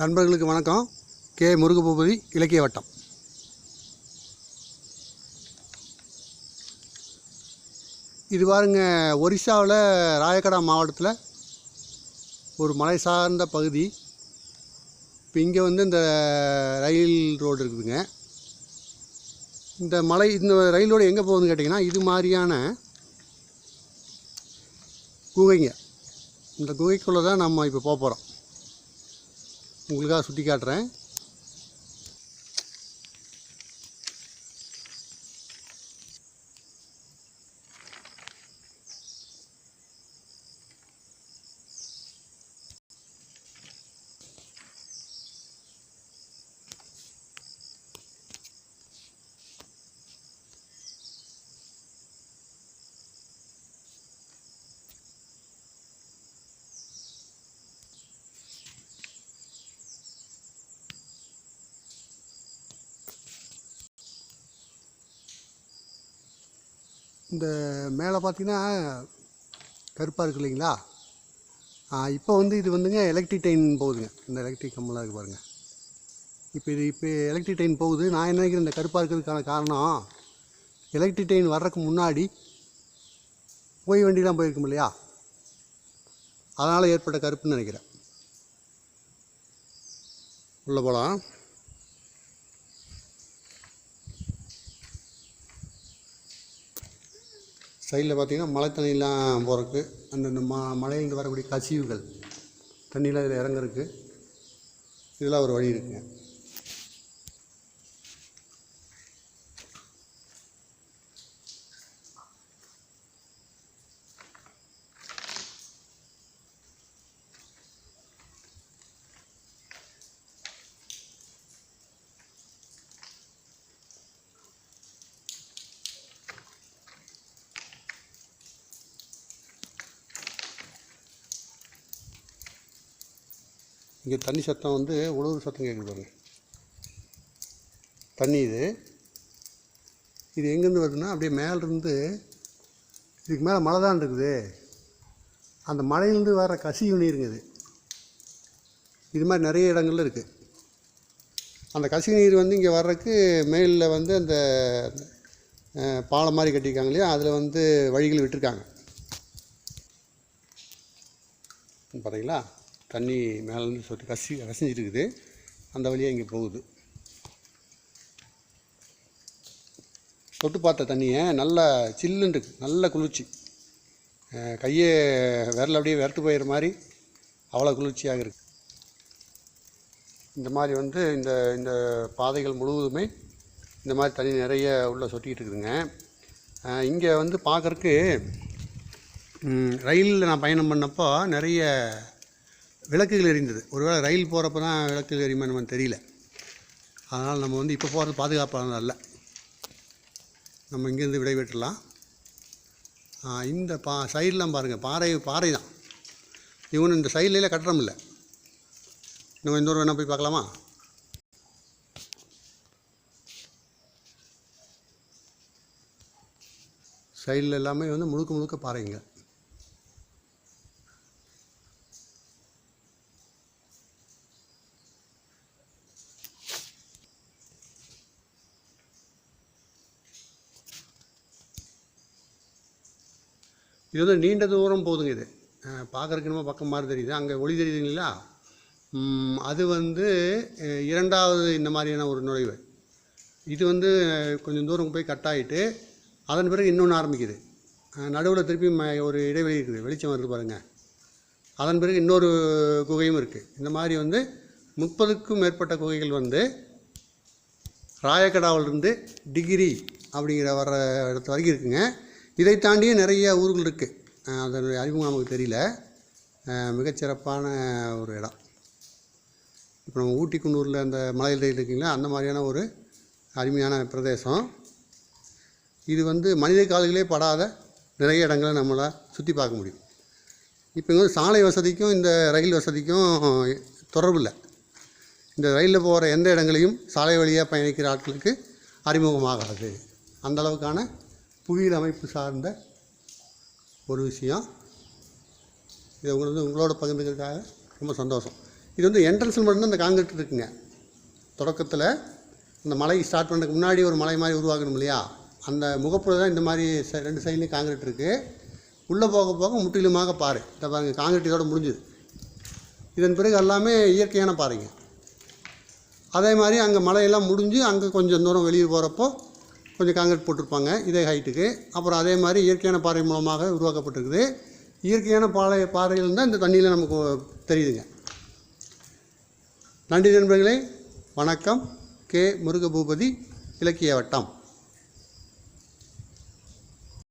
நண்பர்களுக்கு வணக்கம். கே. முருகபூபதி இலக்கிய வட்டம். இது பாருங்க ஒரிசாவில் ராயக்கடா மாவட்டத்தில் ஒரு மலை சார்ந்த பகுதி. இப்போ இங்கே வந்து இந்த ரயில் ரோடு இருக்குதுங்க. இந்த மலை இந்த ரயில் ரோடு எங்கே போகுதுன்னு கேட்டிங்கன்னா இது மாதிரியான குகைங்க. இந்த குகைக்குள்ளே தான் நம்ம இப்போ போக போகிறோம் உங்களுக்காக சுட்டி காட்டுறேன் இந்த மேலே பார்த்தீங்கன்னா கருப்பாக இருக்கு இல்லைங்களா? இப்போ வந்து இது வந்துங்க எலக்ட்ரிக் ட்ரெயின் போகுதுங்க. இந்த எலக்ட்ரிக் கம்பெல்லாம் இருக்குது பாருங்கள் இப்போ இது இப்போ எலக்ட்ரிக் ட்ரெயின் போகுது. நான் என்ன நினைக்கிறேன் இந்த கருப்பாக இருக்கிறதுக்கான காரணம் எலக்ட்ரிக் ட்ரெயின் வர்றதுக்கு முன்னாடி போய் வண்டிலாம் போயிருக்கும் இல்லையா? அதனால் ஏற்பட்ட கருப்புன்னு நினைக்கிறேன். உள்ளே போகலாம் சைடில் பார்த்தீங்கன்னா மழை தண்ணிலாம் போகிறதுக்கு அந்தந்த ம மலையிலிருந்து வரக்கூடிய கசிவுகள் தண்ணியில் இதில் இறங்குறதுக்கு இதெல்லாம் ஒரு வழி இருக்குங்க. இங்கே தண்ணி சத்தம் வந்து உழவு சத்தம் கேட்குது பாருங்க. தண்ணி இது. இது எங்கேருந்து வருதுன்னா அப்படியே மேலேருந்து இதுக்கு மேலே மழை தான் இருக்குது. அந்த மலையிலேருந்து வர கசிவு நீருங்க இது. இது மாதிரி நிறைய இடங்கள்ல இருக்குது அந்த கசிவு நீர் வந்து இங்கே வர்றதுக்கு மேலில் வந்து அந்த பாலம் மாதிரி கட்டியிருக்காங்க இல்லையா? அதில் வந்து வழிகள் விட்டுருக்காங்க. பார்த்தீங்களா தண்ணி மேலேருந்து சொட்டு கசி கசிஞ்சிருக்குது. அந்த வழியாக இங்கே போகுது. தொட்டு பார்த்த தண்ணியை நல்லா சில்லுன்னு இருக்குது நல்ல குளிர்ச்சி. கையை விரல் அப்படியே விரட்டு போயிடுற மாதிரி அவ்வளோ குளிர்ச்சியாக இருக்குது இந்த மாதிரி வந்து இந்த இந்த பாதைகள் முழுவதுமே இந்த மாதிரி தண்ணி நிறைய உள்ளே சொட்டிக்கிட்டு இருக்குதுங்க. இங்கே வந்து பார்க்குறக்கு ரயிலில் நான் பயணம் பண்ணப்போ நிறைய விளக்குகள் எரிந்தது. ஒருவேளை ரயில் போகிறப்ப தான் விளக்குகள் எரியுமா நம்ம தெரியல. அதனால் நம்ம வந்து இப்போ போகிறது பாதுகாப்பானது அல்ல. நம்ம இங்கேருந்து விடைபெற்றலாம். இந்த பா சைடெலாம் பாருங்கள் பாறை பாறை தான். இவனு இந்த சைட்லாம் கட்டணம் இல்லை நம்ம இன்னொரு வேணால் போய் பார்க்கலாமா? சைடில் எல்லாமே வந்து முழுக்க முழுக்க பாறைங்க. இது வந்து நீண்ட தூரம் போதுங்க இது. பார்க்குறக்கு நம்ம பக்கம் மாதிரி தெரியுது. அங்கே ஒளி தெரியுதுங்களா அது வந்து இரண்டாவது இந்த மாதிரியான ஒரு நுழைவு. இது வந்து கொஞ்சம் தூரம் போய் கட் ஆகிட்டு அதன் பிறகு இன்னொன்று ஆரம்பிக்குது. நடுவில் திருப்பி ம ஒரு இடைவெளி இருக்குது. வெளிச்சம் வருது பாருங்கள் அதன் பிறகு இன்னொரு குகையும் இருக்குது இந்த மாதிரி வந்து முப்பதுக்கும் மேற்பட்ட குகைகள் வந்து ராயக்கடாவிலிருந்து டிகிரி அப்படிங்கிற வர்ற இடத்து வரைக்கும் இருக்குங்க. இதை தாண்டியும் நிறைய ஊர்கள் இருக்குது அதனுடைய அறிமுகம் நமக்கு தெரியல. மிகச்சிறப்பான ஒரு இடம். இப்போ நம்ம ஊட்டி குன்னூரில் அந்த மலையில் இருக்கீங்களா இருக்குங்களா அந்த மாதிரியான ஒரு அருமையான பிரதேசம். இது வந்து மனித கால்களே படாத நிறைய இடங்களை நம்மளால் சுற்றி பார்க்க முடியும். இப்போ இங்கே வந்து சாலை வசதிக்கும் இந்த ரயில் வசதிக்கும் தொடர்பு இல்லை. இந்த ரயிலில் போகிற எந்த இடங்களையும் சாலை வழியாக பயணிக்கிற ஆட்களுக்கு அறிமுகமாகாது. அந்த அளவுக்கான புவியியல் அமைப்பு சார்ந்த ஒரு விஷயம். இதை உங்களுக்கு வந்து உங்களோட பகிர்ந்துக்கிறதுக்காக ரொம்ப சந்தோஷம். இது வந்து என்ட்ரன்ஸில் மட்டும்தான் இந்த காங்கிரீட் இருக்குங்க. தொடக்கத்தில் இந்த மலை ஸ்டார்ட் பண்ணுறதுக்கு முன்னாடி ஒரு மலை மாதிரி உருவாக்கணும் இல்லையா? அந்த முகப்புல தான் இந்த மாதிரி ச- ரெண்டு சைட்லேயும் காங்கிரீட் இருக்குது உள்ளே போக போக முற்றிலுமாக பாரு இந்த பாருங்க காங்கிரீட் இதோட முடிஞ்சுது. இதன் பிறகு எல்லாமே இயற்கையான பாருங்க அதே மாதிரி அங்கே மலையெல்லாம் முடிஞ்சு அங்கே கொஞ்சம் தூரம் வெளியே போகிறப்போ கொஞ்சம் காங்கிரீட் போட்டிருப்பாங்க இதே ஹைட்டுக்கு அப்புறம் அதே மாதிரி இயற்கையான பாறை மூலமாக உருவாக்கப்பட்டிருக்குது. இயற்கையான பாறை பாறையில் தான் இந்த தண்ணியில் நமக்கு தெரியுதுங்க. நன்றி நண்பர்களே. வணக்கம். கே. முருகபூபதி இலக்கிய வட்டம்.